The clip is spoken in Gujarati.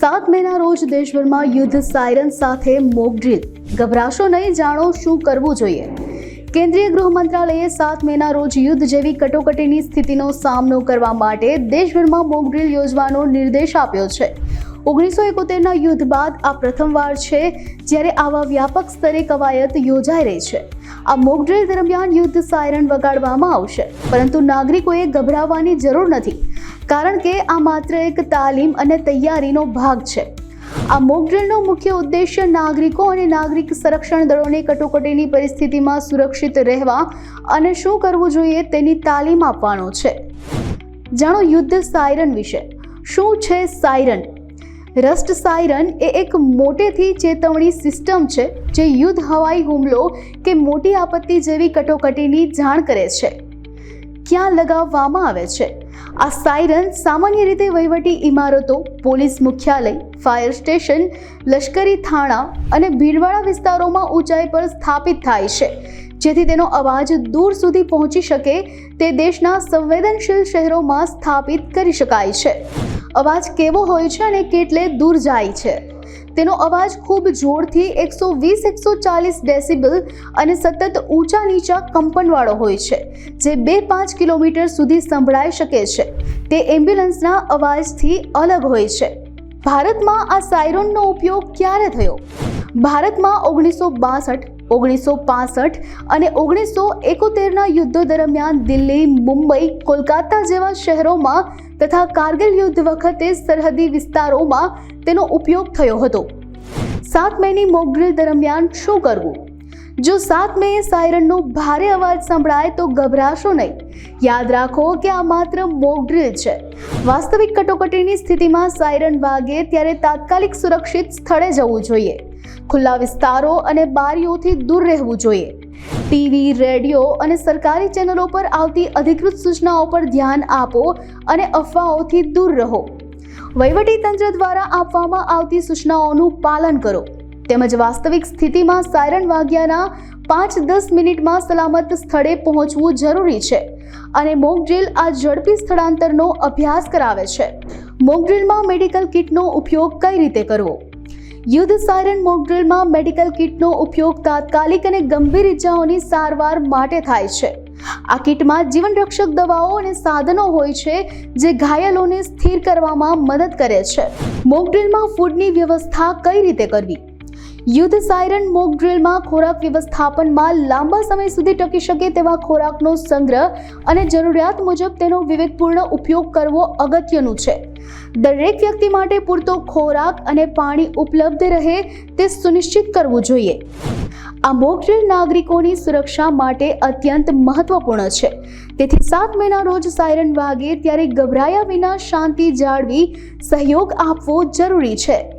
સાત મેના રોજ દેશભરમાં યુદ્ધ સાયરન સાથે મોક ડ્રીલ. ગભરાશો નહીં, જાણો શું કરવું જોઈએ. કેન્દ્રીય ગૃહ મંત્રાલયે સાત મેના રોજ યુદ્ધ જેવી કટોકટીની સ્થિતિનો સામનો કરવા માટે દેશભરમાં મોક ડ્રીલ યોજવાનો નિર્દેશ આપ્યો છે. ઓગણીસો એકોતેરના યુદ્ધ બાદ આ પ્રથમવાર છે જ્યારે આવા વ્યાપક સ્તરે કવાયત યોજાઈ રહી છે. આ મોક ડ્રીલ દરમિયાન યુદ્ધ સાયરન વગાડવામાં આવશે, પરંતુ નાગરિકોએ ગભરાવાની જરૂર નથી, કારણ કે આ માત્ર એક તાલીમ અને તૈયારીનો ભાગ છે. આ મોક ડ્રીલનો મુખ્ય ઉદ્દેશ્ય નાગરિકો અને નાગરિક સંરક્ષણ દળોને કટોકટીની પરિસ્થિતિમાં સુરક્ષિત રહેવા અને શું કરવું જોઈએ તેની તાલીમ આપવાનો છે. જાણો યુદ્ધ સાયરન વિશે. શું છે સાયરન? રસ્ટ સાયરન એ એક મોટેથી ચેતવણી સિસ્ટમ છે, જે યુદ્ધ હવાઈ હુમલો કે મોટી આપત્તિ જેવી કટોકટીની જાણ કરે છે. ક્યાં લગાવવામાં આવે છે? આ સાયરન સામાન્ય રીતે વહીવટી ઇમારતો, પોલીસ મુખ્યાલય, ફાયર સ્ટેશન, લશ્કરી થાણા અને ભીડવાળા વિસ્તારોમાં ઊંચાઈ પર સ્થાપિત થાય છે. જેથી તેનો અવાજ દૂર સુધી પહોંચી શકે, તે દેશના સંવેદનશીલ શહેરોમાં સ્થાપિત કરી શકાય છે. અવાજ કેવો હોય છે અને કેટલે દૂર જાય છે? તેનો અવાજ ખૂબ જોરથી એકસો વીસ, એકસો ચાલીસ ડેસિબલ અને સતત ઊંચા નીચા કંપનવાળો હોય છે, જે બે પાંચ કિલોમીટર સુધી સંભળાઈ શકે છે. તે એમ્બ્યુલન્સના અવાજથી અલગ હોય છે. ભારતમાં આ સાયરોનનો ઉપયોગ ક્યારે થયો? ભારતમાં ઓગણીસો બાસઠ ઓગણીસો પાસઠ અને ઓગણીસો એકોતેરના યુદ્ધો દરમિયાન દિલ્હી, મુંબઈ, કોલકાતા જેવા શહેરોમાં તથા કારગિલ યુદ્ધ વખતે સરહદી વિસ્તારોમાં તેનો ઉપયોગ થયો હતો. સાત મેની મોકડ્રીલ દરમિયાન શું કરવું? જો સાત મે સાયરનનો ભારે અવાજ સંભળાય તો ગભરાશો નહીં. યાદ રાખો કે આ માત્ર મોકડ્રીલ છે. વાસ્તવિક કટોકટીની સ્થિતિમાં સાયરન વાગે ત્યારે તાત્કાલિક સુરક્ષિત સ્થળે જવું જોઈએ. ખુલ્લા વિસ્તારો અને બારીઓથી દૂર રહેવું જોઈએ. ટીવી, રેડિયો અને સરકારી ચેનલો પર આવતી અધિકૃત સૂચનાઓ પર ધ્યાન આપો અને અફવાઓથી દૂર રહો. તંત્ર દ્વારા આપવામાં આવતી સૂચનાઓનું પાલન કરો. તેમજ વાસ્તવિક સ્થિતિમાં સાયરન વાગ્યાના પાંચ દસ મિનિટમાં સલામત સ્થળે પહોંચવું જરૂરી છે અને મોકડ્રીલ આ ઝડપી સ્થળાંતરનો અભ્યાસ કરાવે છે. મોકડ્રીલમાં મેડિકલ કિટનો ઉપયોગ કઈ રીતે કરવો? યુદ્ધ સાયરન મોકડ્રીલમાં મેડિકલ કિટનો ઉપયોગ તાત્કાલિક અને ગંભીર ઇજાઓની સારવાર માટે થાય છે. આ કિટમાં જીવનરક્ષક દવાઓ અને સાધનો હોય છે જે ઘાયલોને સ્થિર કરવામાં મદદ કરે છે. મોકડ્રીલમાં ફૂડની વ્યવસ્થા કઈ રીતે કરવી? યુદ્ધ સાયરન મોક ડ્રિલમાં ખોરાક વ્યવસ્થાપનમાં લાંબા સમય સુધી ટકી શકે તેવા ખોરાકનો સંગ્રહ અને જરૂરિયાત મુજબ તેનો વિવેકપૂર્ણ ઉપયોગ કરવો અગત્યનું છે. દરેક વ્યક્તિ માટે પૂરતો ખોરાક અને પાણી ઉપલબ્ધ રહે તે સુનિશ્ચિત કરવું જોઈએ. આ મોક ડ્રિલ નાગરિકોની સુરક્ષા માટે અત્યંત મહત્વપૂર્ણ છે. તેથી સાત મહિના રોજ સાયરન વાગે ત્યારે ગભરાયા વિના શાંતિ જાળવી સહયોગ આપવો જરૂરી છે.